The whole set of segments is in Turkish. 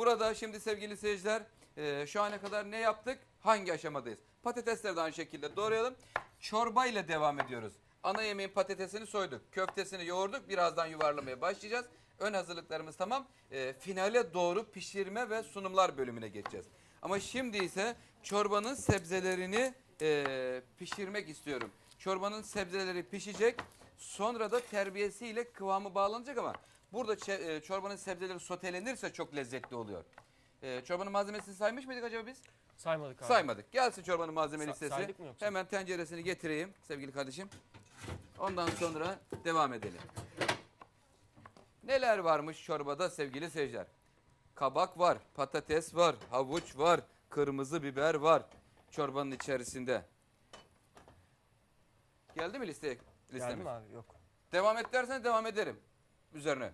Burada şimdi sevgili seyirciler e, şu ana kadar ne yaptık? Hangi aşamadayız? Patatesleri de aynı şekilde doğrayalım. Çorba ile devam ediyoruz. Ana yemeğin patatesini soyduk. Köftesini yoğurduk. Birazdan yuvarlamaya başlayacağız. Ön hazırlıklarımız tamam. E, finale doğru pişirme ve sunumlar bölümüne geçeceğiz. Ama şimdi ise çorbanın sebzelerini e, pişirmek istiyorum. Çorbanın sebzeleri pişecek. Sonra da terbiyesiyle kıvamı bağlanacak ama burada e, çorbanın sebzeleri sotelenirse çok lezzetli oluyor. E, çorbanın malzemesini saymış mıydık acaba biz? Saymadık abi. Saymadık. Gelsin çorbanın malzeme Sa- listesi. saydık mı yoksa? Hemen tenceresini getireyim sevgili kardeşim. Ondan sonra devam edelim. Neler varmış çorbada sevgili seyirciler? Kabak var, patates var, havuç var, kırmızı biber var çorbanın içerisinde. Geldi mi listeye? Geldi mi abi? Yok. Devam et dersen devam ederim üzerine.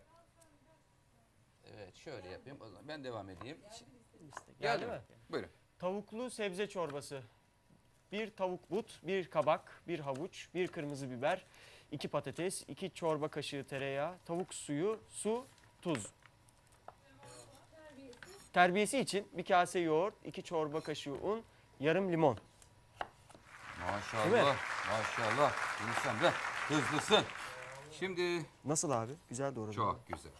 Evet şöyle yapayım. O zaman ben devam edeyim. Geldi, Geldi, mi? mi? Buyurun. Tavuklu sebze çorbası. Bir tavuk but, bir kabak, bir havuç, bir kırmızı biber, iki patates, iki çorba kaşığı tereyağı, tavuk suyu, su, tuz. Terbiyesi için bir kase yoğurt, iki çorba kaşığı un, yarım limon. Maşallah. Değil mi? Maşallah. İnsan da hızlısın. Şimdi Nasıl abi? Güzel doğru. çok güzel.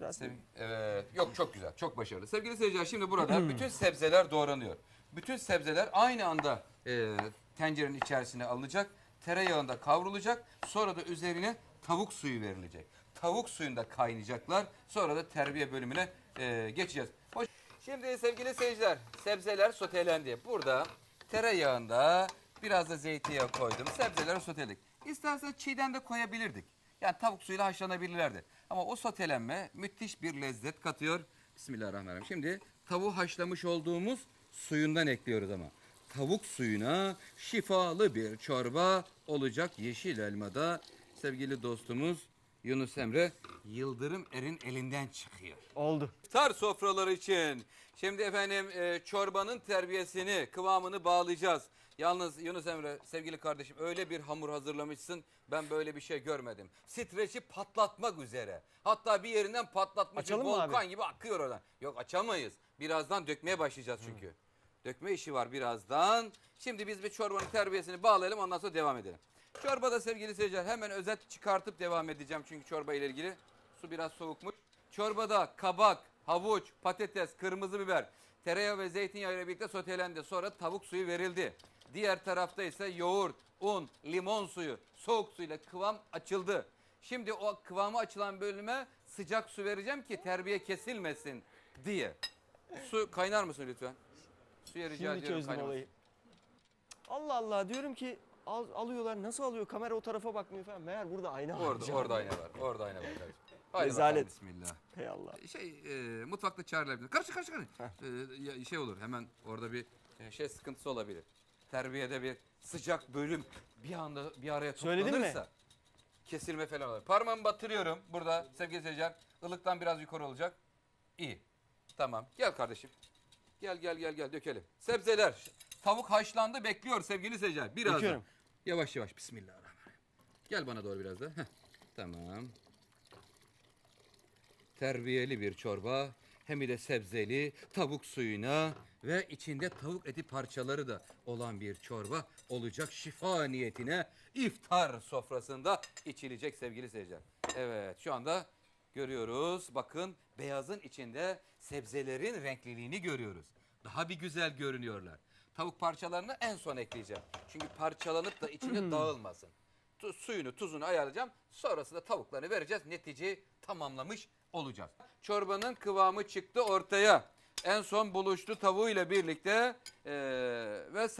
Biraz Sev- evet. Yok çok güzel. Çok başarılı. Sevgili seyirciler şimdi burada bütün sebzeler doğranıyor. Bütün sebzeler aynı anda e, tencerenin içerisine alınacak. Tereyağında kavrulacak. Sonra da üzerine tavuk suyu verilecek. Tavuk suyunda kaynayacaklar. Sonra da terbiye bölümüne e, geçeceğiz. Hoş- Şimdi sevgili seyirciler sebzeler sotelendi. Burada tereyağında biraz da zeytinyağı koydum. Sebzeleri soteledik. İstersen çiğden de koyabilirdik. Yani tavuk suyuyla haşlanabilirlerdi. Ama o sotelenme müthiş bir lezzet katıyor. Bismillahirrahmanirrahim. Şimdi tavuğu haşlamış olduğumuz suyundan ekliyoruz ama. Tavuk suyuna şifalı bir çorba olacak yeşil elmada. Sevgili dostumuz Yunus Emre Yıldırım Er'in elinden çıkıyor. oldu. İftar sofraları için. Şimdi efendim e, çorbanın terbiyesini, kıvamını bağlayacağız. Yalnız Yunus Emre sevgili kardeşim öyle bir hamur hazırlamışsın ben böyle bir şey görmedim. Streçi patlatmak üzere. Hatta bir yerinden patlatmış Açalım mı abi? volkan gibi akıyor oradan. Yok açamayız. Birazdan dökmeye başlayacağız çünkü. Dökme işi var birazdan. Şimdi biz bir çorbanın terbiyesini bağlayalım ondan sonra devam edelim. Çorbada sevgili seyirciler hemen özet çıkartıp devam edeceğim çünkü çorba ile ilgili. Su biraz soğukmuş. Çorbada kabak, havuç, patates, kırmızı biber, tereyağı ve zeytinyağı ile birlikte sotelendi. Sonra tavuk suyu verildi. Diğer tarafta ise yoğurt, un, limon suyu, soğuk suyla kıvam açıldı. Şimdi o kıvamı açılan bölüme sıcak su vereceğim ki terbiye kesilmesin diye. Su kaynar mısın lütfen? Suya rica Şimdi ediyorum çözdüm kaynamasın. olayı. Allah Allah diyorum ki al, alıyorlar nasıl alıyor kamera o tarafa bakmıyor falan. Meğer burada ayna var. Orada, orada ayna var. Orada ayna var. kardeşim. Haydi Rezalet. bakalım, Bismillah. Hey Allah. Şey e, mutfakta çağrılabilir. Karışık karışık karışık. E, ya- şey olur hemen orada bir e, şey sıkıntısı olabilir. Terbiyede bir sıcak bölüm bir anda bir araya Söyledin mi? toplanırsa kesilme falan olur. Parmağımı batırıyorum burada sevgili seyirciler. Ilıktan biraz yukarı olacak. İyi. Tamam. Gel kardeşim. Gel gel gel gel dökelim. Sebzeler. Tavuk haşlandı bekliyor sevgili seyirciler. Birazdan. Döküyorum. Yavaş yavaş. Bismillahirrahmanirrahim. Gel bana doğru biraz da. Heh. Tamam terbiyeli bir çorba hem de sebzeli tavuk suyuna ve içinde tavuk eti parçaları da olan bir çorba olacak şifa niyetine iftar sofrasında içilecek sevgili seyirciler. Evet şu anda görüyoruz bakın beyazın içinde sebzelerin renkliliğini görüyoruz. Daha bir güzel görünüyorlar. Tavuk parçalarını en son ekleyeceğim. Çünkü parçalanıp da içinde dağılmasın. Tu- suyunu tuzunu ayarlayacağım. Sonrasında tavuklarını vereceğiz. Neticeyi tamamlamış olacağız. Çorbanın kıvamı çıktı ortaya. En son buluştu tavuğuyla birlikte eee, ve